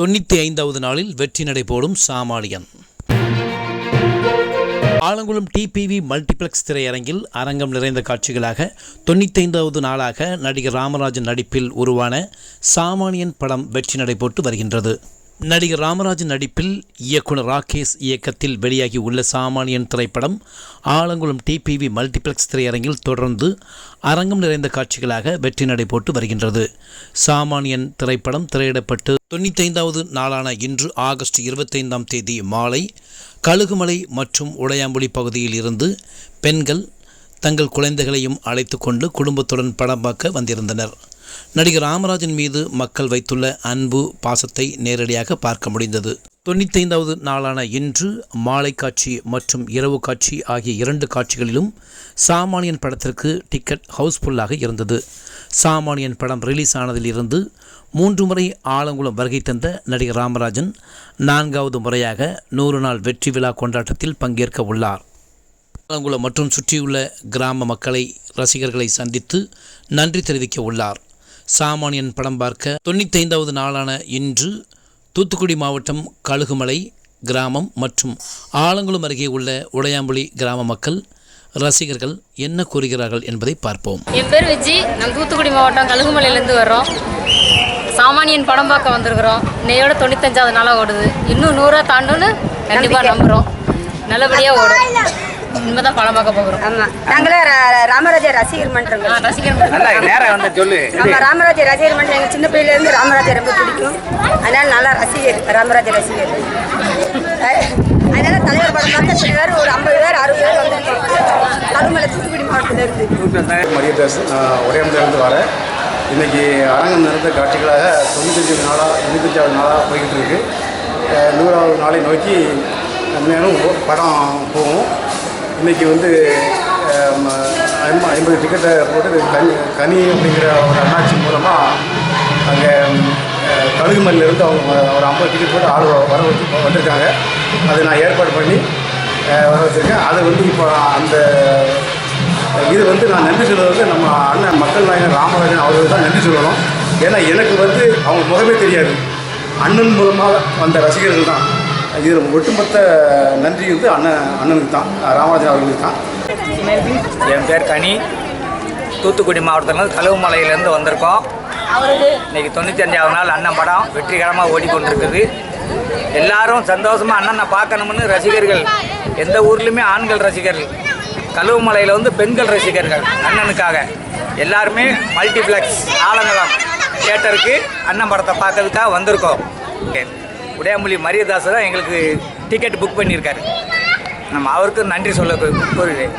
தொண்ணூற்றி ஐந்தாவது நாளில் வெற்றி நடை போடும் சாமானியன். ஆலங்குளம் டிபிவி மல்டிப்ளெக்ஸ் திரையரங்கில் அரங்கம் நிறைந்த காட்சிகளாக தொண்ணூத்தைந்தாவது நாளாக நடிகர் ராமராஜன் நடிப்பில் உருவான சாமானியன் படம் வெற்றி நடை போட்டு வருகின்றது. நடிகர் ராமராஜன் நடிப்பில் இயக்குனர் ராகேஷ் இயக்கத்தில் வெளியாகி உள்ள சாமானியன் திரைப்படம் ஆலங்குளம் டிபிவி மல்டிப்ளெக்ஸ் திரையரங்கில் தொடர்ந்து அரங்கம் நிறைந்த காட்சிகளாக வெற்றி நடை போட்டு வருகின்றது. சாமானியன் திரைப்படம் திரையிடப்பட்டு தொண்ணூத்தைந்தாவது நாளான இன்று ஆகஸ்ட் இருபத்தைந்தாம் தேதி மாலை கழுகுமலை மற்றும் உடையாம்புலி பகுதியில் இருந்து பெண்கள் தங்கள் குழந்தைகளையும் அழைத்து கொண்டு குடும்பத்துடன் படம் பார்க்க வந்திருந்தனர். நடிகர் ராமராஜன் மீது மக்கள் வைத்துள்ள அன்பு பாசத்தை நேரடியாக பார்க்க முடிந்தது. தொண்ணூத்தைந்தாவது நாளான இன்று மாலை காட்சி மற்றும் இரவு காட்சி ஆகிய இரண்டு காட்சிகளிலும் சாமானியன் படத்திற்கு டிக்கெட் ஹவுஸ்ஃபுல்லாக இருந்தது. சாமானியன் படம் ரிலீஸ் ஆனதிலிருந்து மூன்று முறை ஆலங்குளம் வருகை தந்த நடிகர் ராமராஜன் நான்காவது முறையாக நூறு நாள் வெற்றி விழா கொண்டாட்டத்தில் பங்கேற்க உள்ளார். ஆலங்குளம் மற்றும் சுற்றியுள்ள கிராம மக்களை ரசிகர்களை சந்தித்து நன்றி தெரிவிக்க உள்ளார். சாமானியன் படம் பார்க்க தொண்ணூத்தைந்தாவது நாளான இன்று தூத்துக்குடி மாவட்டம் கழுகுமலை கிராமம் மற்றும் ஆலங்குளம் அருகே உள்ள உடையாம்புலி கிராம மக்கள் ரசிகர்கள் என்ன கூறுகிறார்கள் என்பதை பார்ப்போம். என் பேர் விஜி. நாங்கள் தூத்துக்குடி மாவட்டம் கழுகுமலையிலேருந்து வர்றோம். சாமானியன் படம் பார்க்க வந்திருக்கிறோம். இன்னையோட தொண்ணூத்தஞ்சாவது நாளாக ஓடுது. இன்னும் நூறா தாண்டுன்னு கண்டிப்பாக நம்புகிறோம் நல்லபடியாக ஓடும். இனிமே தான் படம் பார்க்க போகிறோம். ஆமா. நாங்களே ரா- ராமராஜா ரசிகர் மன்றங்க ரசிகர் மன்றம். சொல்லு. நம்ம ராமராஜா ரசிகர் மன்றம் எங்க சின்ன பிள்ளையில இருந்து ராமராஜா ரொம்ப பிடிக்கும். அதனால நல்லா ரசிகர் ராமராஜா ரசிகர். அதனால தலைவர் படம் பார்த்து சில பேர் ஒரு ஐம்பது பேர் அறுபது பேர் வந்து கடுமலை தூத்துக்குடி மாவட்டத்துல இருந்து. மரியதாஸ் நான் உடையம்லேருந்து வரேன். இன்றைக்கி அரங்கம் நிறைந்த காட்சிகளாக தொண்ணூத்தஞ்சு நாளாக தொண்ணூத்தஞ்சாவது நாளாக போய்கிட்டு இருக்கு. அஹ் நூறாவது நாளை நோக்கி நேரம் படம் போகும். இன்றைக்கி வந்து ஐம்பது டிக்கெட்டை போட்டு கனி கனி அப்படிங்கிற ஒரு அண்ணாச்சி மூலமாக அங்கே கழுகுமல்லிருந்து அவங்க ஒரு ஐம்பது டிக்கெட் போட்டு ஆள் வர வச்சு வந்திருக்காங்க. அதை நான் ஏற்பாடு பண்ணி வர வச்சுருக்கேன். அது வந்து இப்போ அந்த இது வந்து நான் நன்றி சொல்வது வந்து நம்ம அண்ணன் மக்கள் நாயகன் ராமராஜன் அவர்களுக்கு தான் நன்றி சொல்லணும். ஏன்னா எனக்கு வந்து அவங்க முகமே தெரியாது. அண்ணன் மூலமாக வந்த ரசிகர்கள் தான். இது ஒட்டுமொத்த நன்றி வந்து அண்ணன் அண்ணனுக்கு தான் ராமராஜன் அவர்களுக்கு தான். என் பேர் கனி தூத்துக்குடி மாவட்டத்தில் கழுவு மலையிலேருந்து வந்திருக்கோம். இன்னைக்கு அஞ்சாவது நாள் அண்ணன் படம். வெற்றிகரமாக ஓடிக்கொண்டிருக்குது. எல்லாரும் சந்தோஷமாக அண்ணனை பார்க்கணும்னு ரசிகர்கள் எந்த ஊர்லேயுமே ஆண்கள் ரசிகர்கள் கழுவுமலையில் வந்து பெண்கள் ரசிகர்கள் அண்ணனுக்காக. எல்லாருமே மல்டிப்ளெக்ஸ் ஆலங்குளம் தேட்டருக்கு அண்ணன் படத்தை பார்க்கறதுக்காக வந்திருக்கோம். ஓகே உடையாமொழி மரியதாசர் தான் எங்களுக்கு டிக்கெட் புக் பண்ணியிருக்காரு. நம்ம அவருக்கு நன்றி சொல்ல கோருகிறேன்